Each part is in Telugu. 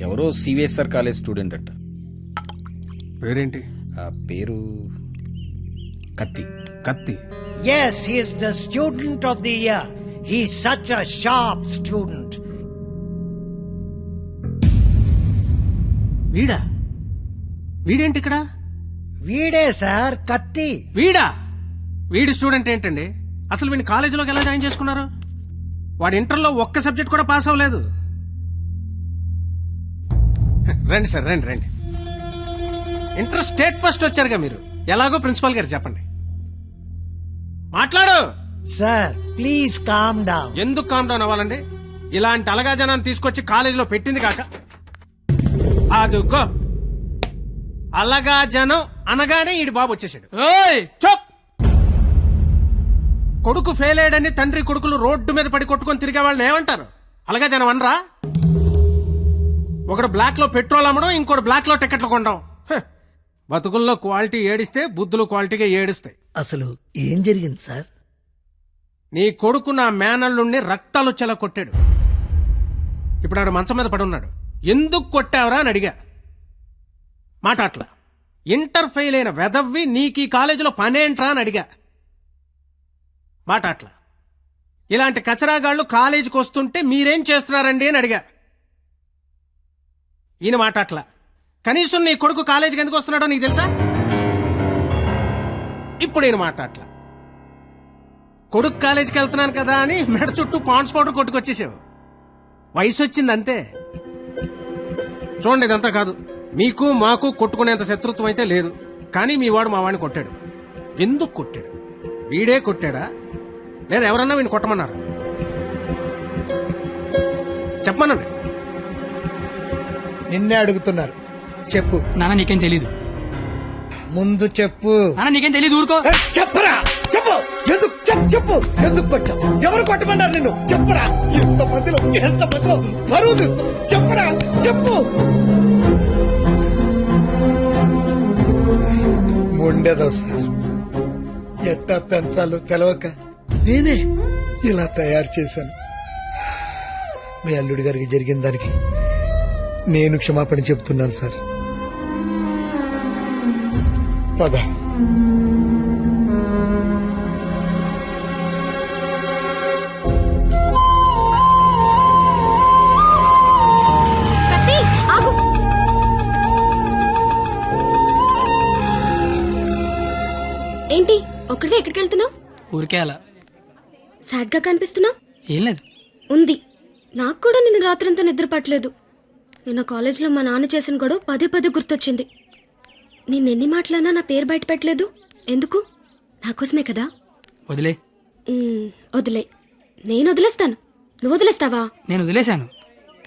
ఎవరో సివిఎస్ఆర్ కాలేజ్ స్టూడెంట్ అట. పేరేంటి? ఆ పేరు కత్తి. కత్తి? Yes, he is the student of the year. He's such a sharp student. వీడా? వీడేంటి ఇక్కడ? వీడే సార్ కత్తి. వీడా? వీడి స్టూడెంట్ ఏంటండి? అసలు వీడిని కాలేజీలోకి ఎలా జాయిన్ చేసుకున్నారు? వాడు ఇంటర్లో ఒక్క సబ్జెక్ట్ కూడా పాస్ అవ్వలేదు. రండి సార్ రండి రండి. ఇంటర్ స్టేట్ ఫస్ట్ వచ్చారుగా మీరు. ఎలాగో ప్రిన్సిపాల్ గారు చెప్పండి. మాట్లాడు! సార్ ప్లీజ్ కామ్ డౌన్ ఎందుకు కామ్ డౌన్ అవ్వాలండి? ఇలాంటి అలగా జనాన్ని తీసుకొచ్చి కాలేజీలో పెట్టింది కాక. అదుగో. అలగా జనం అనగానే ఈడి బాబు వచ్చేసాడు. చప్! కొడుకు ఫెయిల్ అయ్యాడని తండ్రి కొడుకులు రోడ్డు మీద పడి కొట్టుకొని తిరిగే వాళ్ళని ఏమంటారు? అలాగా జనం అనరా? ఒకడు బ్లాక్లో పెట్రోల్ అమ్మడం ఇంకోటి బ్లాక్లో టికెట్లు కొనడం. హ. బతుకుల్లో క్వాలిటీ ఏడిస్తే బుద్ధులు క్వాలిటీగా ఏడుస్తాయి. అసలు ఏం జరిగింది సార్? నీ కొడుకు నా మేనల్లుణ్ణి రక్తాలు వచ్చేలా కొట్టాడు ఇప్పుడు ఆడు మంచం మీద పడున్నాడు. ఎందుకు కొట్టావురా అని అడిగా. మాట అట్లా ఇంటర్ ఫెయిల్ అయిన వెదవ్వి నీకు ఈ కాలేజీలో పనేంట్రా అని అడిగా. మాట అట్లా ఇలాంటి కచరాగాళ్ళు కాలేజీకి వస్తుంటే మీరేం చేస్తున్నారండి అని అడిగా. ఈయన మాట అట్లా కనీసం నీ కొడుకు కాలేజీకి ఎందుకు వస్తున్నాడో నీకు తెలుసా? ఇప్పుడు ఈయన మాట అట్లా కొడుకు కాలేజీకి వెళ్తున్నాను కదా అని మెడ చుట్టూ పాండ్స్ పౌడర్ కొట్టుకొచ్చేసావు. వయసు వచ్చింది అంతే. చూడండి ఇదంతా కాదు. మీకు మాకు కొట్టుకునేంత శత్రుత్వం అయితే లేదు. కానీ మీ వాడు మా వాడిని కొట్టాడు. ఎందుకు కొట్టాడు? వీడే కొట్టాడా? లేదా ఎవరన్నా వీడిని కొట్టమన్నారు? చెప్పమనండి. నిన్నే అడుగుతున్నారు. చెప్పు. నాన్న నీకేం తెలీదు. ముందు చెప్పు. నాన్న నీకేం తెలీదు ఊరుకో. చెప్పరా? చెప్పు. ఎందుకు? చెప్పు చెప్పు. ఎందుకు కొట్టావు? ఎవరు కొట్టమన్నారు నిన్ను? చెప్పరా? ఎంత మధ్యలో ఎంత మధ్యలో పరువు తీస్తావు చెప్పరా? చెప్పు. ఉండేదో సార్. ఎట్టా పెంచాలో తెలవక నేనే ఇలా తయారు చేశాను. మీ అల్లుడి గారికి జరిగిన దానికి నేను క్షమాపణ చెప్తున్నాను సార్. పద. ఏంటి ఒక్కడే ఎక్కడికి వెళ్తున్నావు? ఊరికే అలా. సాడ్గా కనిపిస్తున్నావు? ఏం లేదు. ఉంది. నాకు కూడా నిన్న రాత్రంతా నిద్ర పట్టలేదు నిన్న కాలేజీలో మా నాన్న చేసిన గొడవ పదే పదే గుర్తొచ్చింది. నేను ఎన్ని మాటలన్నా నా పేరు బయట పెట్టలేదు. ఎందుకు? నా కోసమే కదా? వదిలే. వదిలే. నేను వదిలేస్తాను. నువ్వు వదిలేస్తావా? నేను వదిలేశాను.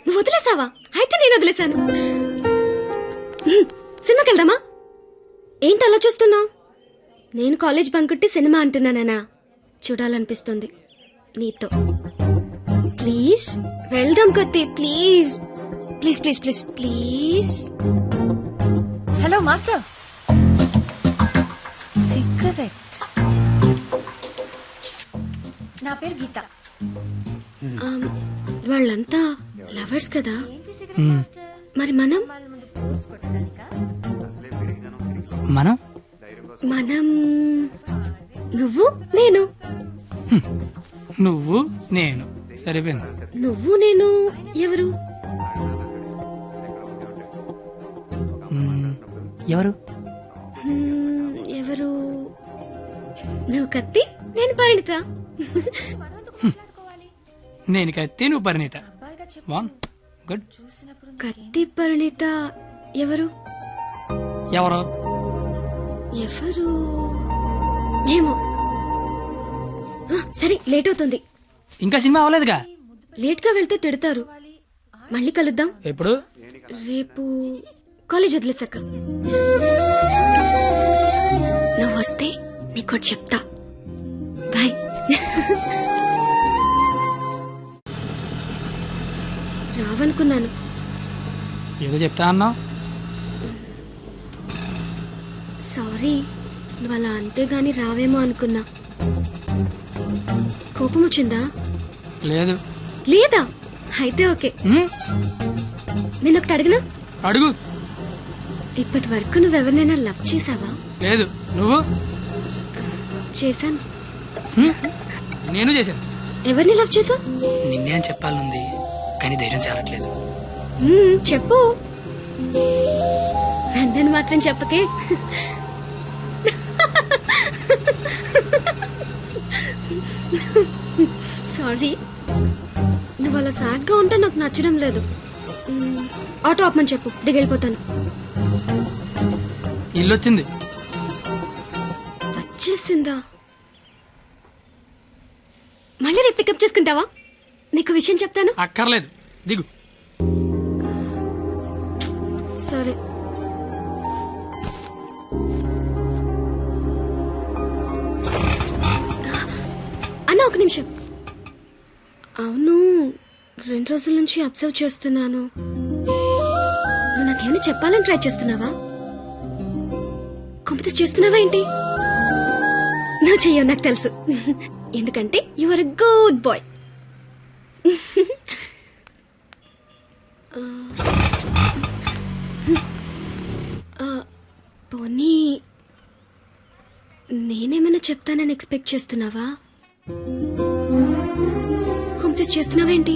నువ్వు వదిలేసావా అయితే నేను వదిలేశాను. సినిమాకి వెళ్దామా? ఏంటి అలా చూస్తున్నావు? నేను కాలేజ్ బంకుట్టి సినిమా అంటున్నానా చూడాలనిపిస్తుంది. నీతో. ప్లీజ్. వెళ్దాం కత్తి please. Please please please please. Hello master. Cigarette. నా పేరు గీత. వాళ్ళంతా లవర్స్ కదా. మరి మనం? మనం? మనం నువ్వు నేను. నువ్వు నేను. సరిపోయింది. నువ్వు నేను ఎవరు? ఎవరు? ఎవరు? నువ్వు కత్తి నేను పరిణిత. నేను కత్తి నువ్వు పరిణీత. గుడ్ కత్తి పరిణిత ఎవరు? ఎవరు? ఎవరు? ఏమో. ఆ, సరే లేట్ అవుతుంది. ఇంకా సినిమా అవ్వలేదుగా? లేట్గా వెళ్తే తిడతారు. మళ్ళీ కలుద్దాం. ఎప్పుడు? రేపు కాలేజ్ వదిలేసాక నువ్వు వస్తే నీకు చెప్తా. బాయ్. రావనుకున్నాను. ఏదో చెప్తా అన్నావు? సారీ నువ్వు అలా అంటే గాని రావేమో అనుకున్నా. కోపం వచ్చిందా? లేదు. లేదా? అయితే ఓకే. నేను ఒకటి అడిగినా? అడుగు. ఇప్పటి వరకు నువ్వెవరినైనా లవ్ చేసావా లేదు. నువ్వు? చేశాను? నేను చేశాను. ఎవరిని లవ్ చేసావు నిన్నే అని చెప్పాలనుంది కానీ ధైర్యం చాలట్లేదు. చెప్పు. నన్ను మాత్రం చెప్పకే. సారీ. నువ్వు అలా సాడ్గా ఉంటే నాకు నచ్చడం లేదు. ఆటో ఆపమని చెప్పు. దిగెళ్ళిపోతాను. ఇల్లు వచ్చింది వచ్చేసిందా? మళ్ళీ రేపు పికప్ చేసుకుంటావా? నీకు విషయం చెప్తాను. అక్కర్లేదు. దిగు. సరే. అన్న ఒక నిమిషం. అవును రెండు రోజుల నుంచి అబ్జర్వ్ చేస్తున్నాను. నువ్వు చెప్పాలని ట్రై చేస్తున్నావా? కొంపతి చేస్తున్నావా ఏంటి? నువ్వు చెయ్యవు నాకు తెలుసు. ఎందుకంటే you are a good boy పోనీ నేనేమైనా చెప్తానని ఎక్స్పెక్ట్ చేస్తున్నావా? కొంపతీస్ చేస్తున్నావేంటి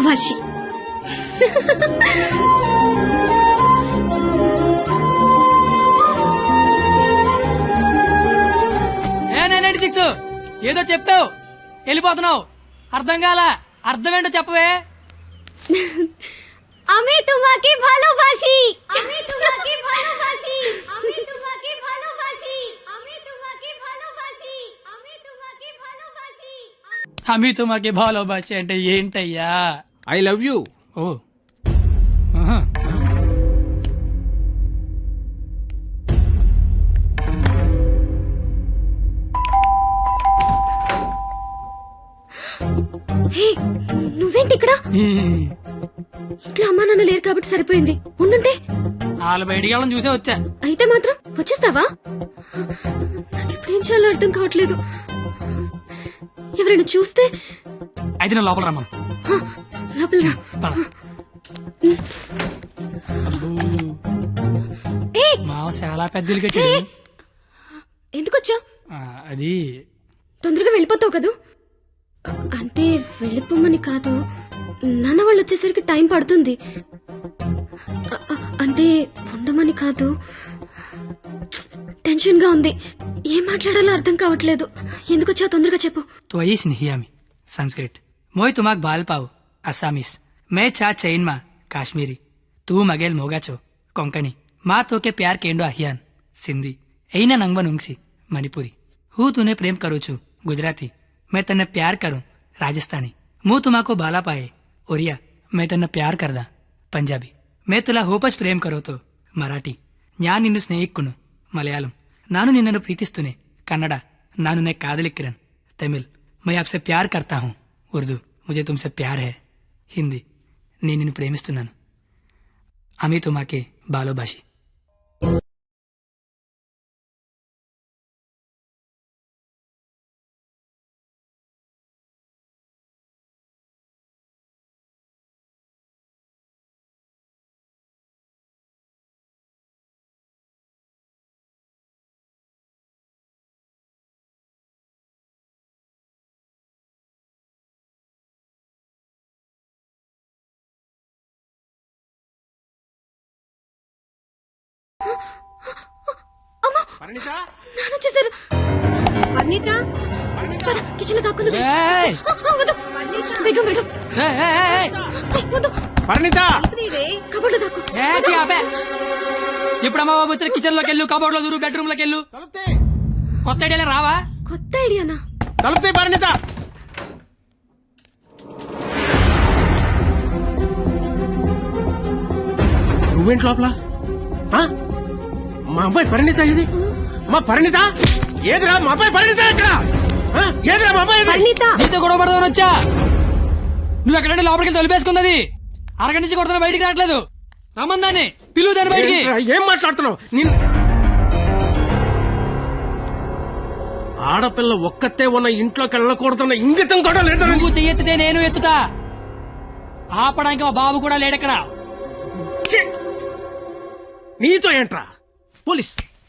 তোমাকে ভালোবাসি ఏ నైన్ సిక్స్ ఏదో చెప్పావు వెళ్ళిపోతున్నావు అర్థం కాల అర్థం ఏంటో చెప్పవే আমি তোমাকে ভালোবাসি আমি তোমাকে ভালোবাসি আমি তোমাকে ভালোবাসি আমি তোমাকে ভালোবাসি আমি তোমাকে ভালোবাসি అమి తుమాకి భాలో భాష అంటే ఏంటయ్యా I love you. ఓ. ఆహా. హే నువ్వేంటి ఇక్కడ? ఇంట్లో అమ్మా నాన్న లేరు కాబట్టి సరిపోయింది. ఉండుంటే. వాళ్ళ బయటికి వెళ్ళడం చూసే వచ్చా. అయితే మాత్రం వచ్చేస్తావా? నాకు ఇప్పుడు ఏం చేయాలో అర్థం కావట్లేదు. ఎవరైనా చూస్తే అయితే నేను లోపల రమ్మను. హ, లోపల మావ చాలా పెద్దలు కట్టాడు ఎందుకు అది తొందరగా వెళ్ళిపోతావు కదూ? అంటే వెళ్ళిపోమని కాదు. నాన్న వాళ్ళు వచ్చేసరికి టైం పడుతుంది. అంటే ఉండమని కాదు. టెన్షన్గా ఉంది. ఏం మాట్లాడాలో అర్థం కావట్లేదు. ఎందుకు తొందరగా చెప్పు. త్వయి స్నేహియామి. సంస్కృత్. మోయ్ తుమాక్ బాల్పావు આસામીસ મેં છા ચૈનમાં કાશ્મીરી તું મગેલ મોગાછો કોંકણી મા તો કે પ્યાર કેન્ડો આહિયાન સિંધી એના નંગવન ઉંગસી મણિપુરી હું તુને પ્રેમ કરું છું ગુજરાતી મેં તને પ્યાર કરું રાજસ્થાની હું તુમાકો બાલા પાયે ઓરિયા મેં તને પ્યાર કરદા પંજાબી મેં તુલા હોપજ પ્રેમ કરો તો ಮರಾಠಿ ನಾನು ನಿನ್ನ ಸ್ನೇಹಿಕ್ಕುನು ಮಲಯಾಳಂ ನಾನು ನಿನ್ನನ್ನು ಪ್ರೀತಿಸ್ತುನೆ ಕನ್ನಡ ನಾನು ನೇ ಕಾದಲಿಕ್ಕಿರನ್ ತಮಿಳ್ ಮೈ ಆಪ್ಸೆ ಪ್ಯಾರ್ ಕರ್ತಾ ಹೂँ ಉರ್ದು ಮುಜೆ ತುಮ್ಸೆ ಪ್ಯಾರ್ ಹೇ హిందీ. నేను నిన్ను ప్రేమిస్తున్నాను. అమితో మాకే బాలోబాషి పరిణిత? నాన్న వచ్చేసారు. కిచెన్లో దాక్కుంది! Bedroom bedroom. కబోర్డ్లో దాక్కు. ఇప్పుడు అమ్మ బాబు వచ్చిన కిచెన్లోకి వెళ్ళు కబోర్డ్లో దూరు బెడ్రూమ్లోకి వెళ్ళు కొత్త ఐడియాలే రావా? కొత్త ఐడియానా తలుపుతే పరిణిత? నువ్వేంటి లోపల? మా అమ్మాయి పరిణిత ఇది? మా పరిణిత? ఏదిరా? మా అమ్మాయి పరిణిత ఎక్కడ ఆ? ఏదిరా మా అమ్మాయి ఇది? నీతో గొడవ పడదామని వచ్చా? నువ్వు ఎక్కడంటే లోపలికి తొలిపేసుకున్నది అరగంట నుంచి కొడుతున్నా బయటికి రావట్లేదు. రమ్మందాన్ని పిలువు దాన్ని బయటికి. ఏంట్రా, ఏం మాట్లాడుతున్నావు? నిన్ను ఆడపిల్ల ఒక్కతే ఉన్న ఇంట్లోకి వెళ్ళకూడదన్న ఇంగితం కూడా లేదా. నువ్వు చెయ్యెత్తితే నేను ఎత్తుతా. ఆపడానికి మా బాబు కూడా లేడక్కడ. ఛీ! నీతో ఏంట్రా? పోలీస్.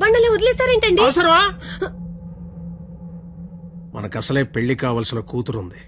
బండలే వదిలేస్తారేంటండి? అవసరమా? మనకు అసలే పెళ్ళి కావలసిన కూతురుంది.